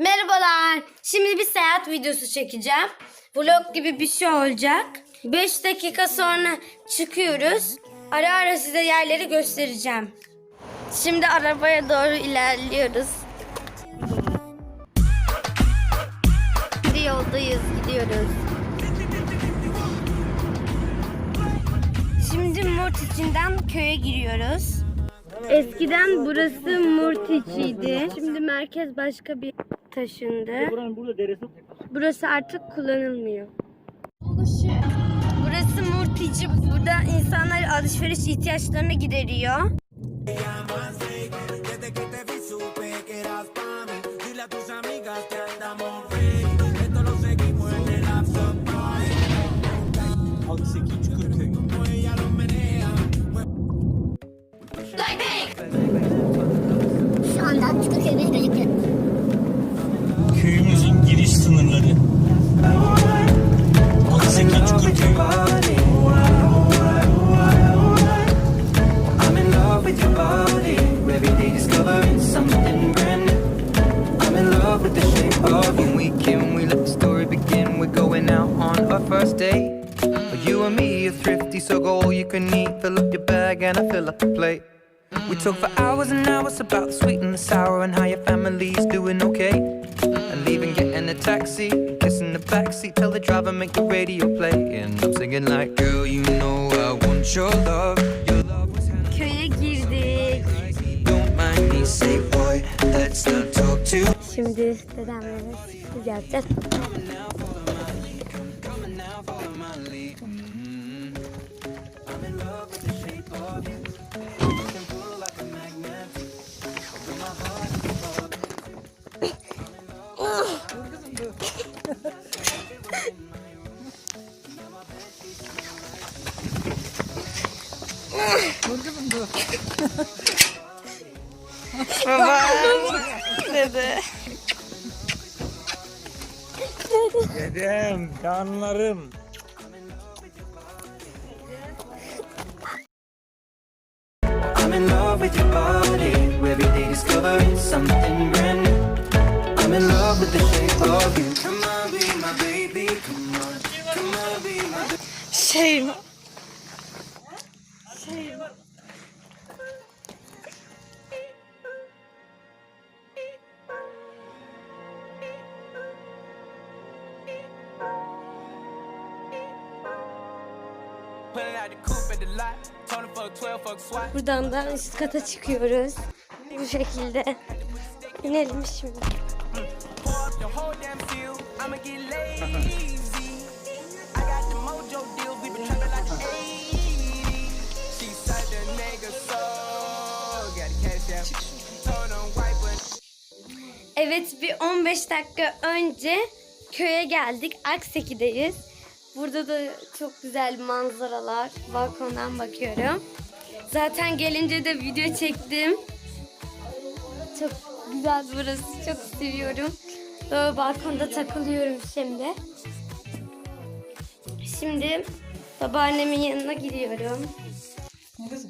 Merhabalar. Şimdi bir seyahat videosu çekeceğim. Vlog gibi bir şey olacak. 5 dakika sonra çıkıyoruz. Ara ara size yerleri göstereceğim. Şimdi arabaya doğru ilerliyoruz. Bir yoldayız, gidiyoruz. Şimdi Murtiç'inden köye giriyoruz. Eskiden burası Murtiç'iydi. Şimdi merkez başka bir taşındı. Burası artık kullanılmıyor. Burası murtici. Burada insanlar alışveriş ihtiyaçlarını gideriyor. Halk 8 shape of. When we can, we let the story begin. We're going out on our first date. You and me are thrifty, so go all you can eat. Fill up your bag and I fill up the plate. We talk for hours and hours about the sweet and the sour and how your family's doing okay. And leaving, getting a taxi, kissing the backseat, tell the driver make the radio play. And I'm singing like, girl, you know I want your love. Your love was Köye girdik. Don't mind me, say boy, let's not talk too. Şimdi dedemlere sürpriz yapacağız. Dedem, canlarım. I'm in love with your body. Every day discovering something brand new. I'm in love with the shape of you. Come on, be my baby. Come on, come on, be my baby. Buradan da üst kata çıkıyoruz. Bu şekilde. İnelim şimdi. Evet bir 15 dakika önce köye geldik. Akseki'deyiz. Burada da çok güzel manzaralar. Balkondan bakıyorum. Zaten gelince de video çektim. Çok güzel burası. Çok seviyorum. Böyle balkonda takılıyorum şimdi. Şimdi babaannemin yanına gidiyorum. Bir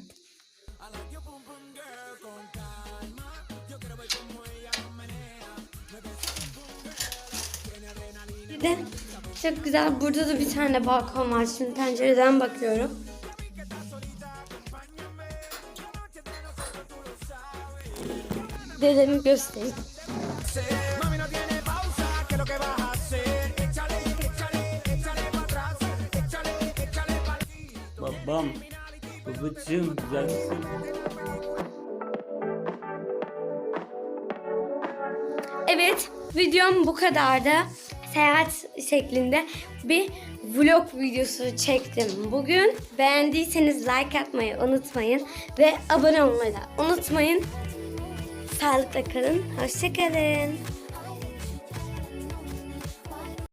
de çok güzel. Burada da bir tane balkon var. Şimdi pencereden bakıyorum. Dedemi göstereyim. Babam, babacığım güzelsin. Evet, videom bu kadardı. Seyahat şeklinde bir vlog videosu çektim bugün. Beğendiyseniz like atmayı unutmayın ve abone olmayı da unutmayın. Sağlıkla kalın, hoşçakalın.